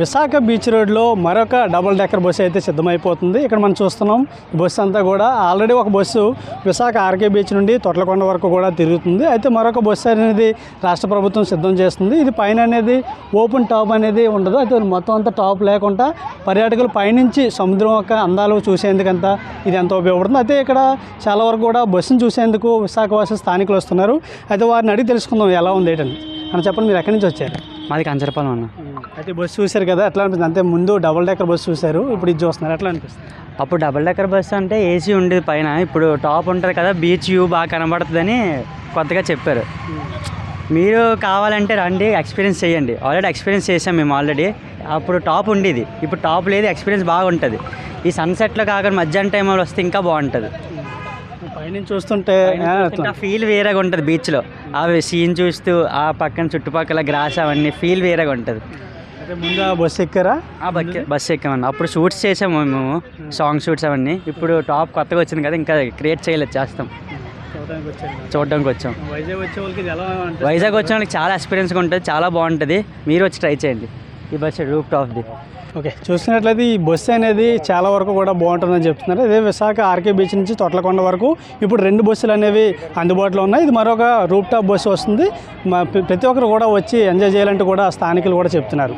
Visakha beach రోడ్లో మరొక double decker bus అయితే సిద్ధమైపోతుంది. ఇక్కడ మనం చూస్తున్నాం ఈ బస్సు అంతా కూడా ఆల్రెడీ ఒక బస్సు విశాఖ ఆర్కే బీచ్ నుండి తొట్లకొండ వరకు కూడా తిరుగుతుంది. అయితే మరొక బస్సు అనేది రాష్ట్ర ప్రభుత్వం సిద్ధం చేస్తుంది. ఇది పైన అనేది ఓపెన్ టాప్ అనేది ఉండదు. అయితే మొత్తం అంతా టాప్ లేకుండా పర్యాటకులు పైనుంచి సముద్రం యొక్క అందాలు చూసేందుకంతా ఇది ఎంతో ఉపయోగపడుతుంది. అయితే ఇక్కడ చాలా వరకు కూడా బస్సును చూసేందుకు విశాఖవాసి స్థానికులు వస్తున్నారు. అయితే వారిని అడిగి తెలుసుకుందాం ఎలా ఉంది ఏంటని అని చెప్పండి మీరు ఎక్కడి నుంచి వచ్చారు? మాది కంచరపాలెం అన్న. అయితే బస్సు చూశారు కదా ఎట్లా అనిపిస్తుంది? అంతే ముందు డబుల్ డెక్కర్ బస్సు చూశారు ఇప్పుడు ఇది చూస్తున్నారు ఎట్లా అనిపిస్తుంది? అప్పుడు డబుల్ డెక్కర్ బస్ అంటే ఏసీ ఉండేది పైన ఇప్పుడు టాప్ ఉంటుంది కదా బీచ్ వ్యూ బాగా కనబడుతుందని కొత్తగా చెప్పారు. మీరు కావాలంటే రండి ఎక్స్పీరియన్స్ చేయండి. ఆల్రెడీ ఎక్స్పీరియన్స్ చేసాం మేము ఆల్రెడీ అప్పుడు టాప్ ఉండేది. ఇప్పుడు టాప్ లేదు ఎక్స్పీరియన్స్ బాగుంటుంది. ఈ సన్సెట్లో కాకుండా మధ్యాహ్నం టైంలో వస్తే ఇంకా బాగుంటుంది. పైనుంచి చూస్తుంటే ఫీల్ వేరేగా ఉంటుంది బీచ్లో ఆ సీన్ చూస్తూ ఆ పక్కన చుట్టుపక్కల గ్రాస్ అవన్నీ ఫీల్ వేరేగా ఉంటుంది. ముందు ఆ బస్సు ఎక్కారా బస్ ఎక్కామన్న అప్పుడు షూట్స్ చేసాము మేము. సాంగ్ షూట్స్ అవన్నీ. ఇప్పుడు టాప్ కొత్తగా వచ్చింది కదా ఇంకా క్రియేట్ చేయలేదు చేస్తాం. చూడడానికి వచ్చాం. వైజాగ్ వచ్చే వాళ్ళకి వైజాగ్ వచ్చిన వాళ్ళకి చాలా ఎక్స్పీరియన్స్గా ఉంటుంది చాలా బాగుంటుంది. మీరు వచ్చి ట్రై చేయండి. ఈ బస్ రూప్ టాప్ది ఓకే చూసినట్లయితే ఈ బస్సు అనేది చాలా వరకు కూడా బాగుంటుందని చెప్తున్నారు. ఇదే విశాఖ ఆర్కే బీచ్ నుంచి తొట్లకొండ వరకు ఇప్పుడు రెండు బస్సులు అనేవి అందుబాటులో ఉన్నాయి. ఇది మరొక రూప్ టాప్ బస్సు వస్తుంది. ప్రతి ఒక్కరు కూడా వచ్చి ఎంజాయ్ చేయాలంటూ కూడా స్థానికులు కూడా చెప్తున్నారు.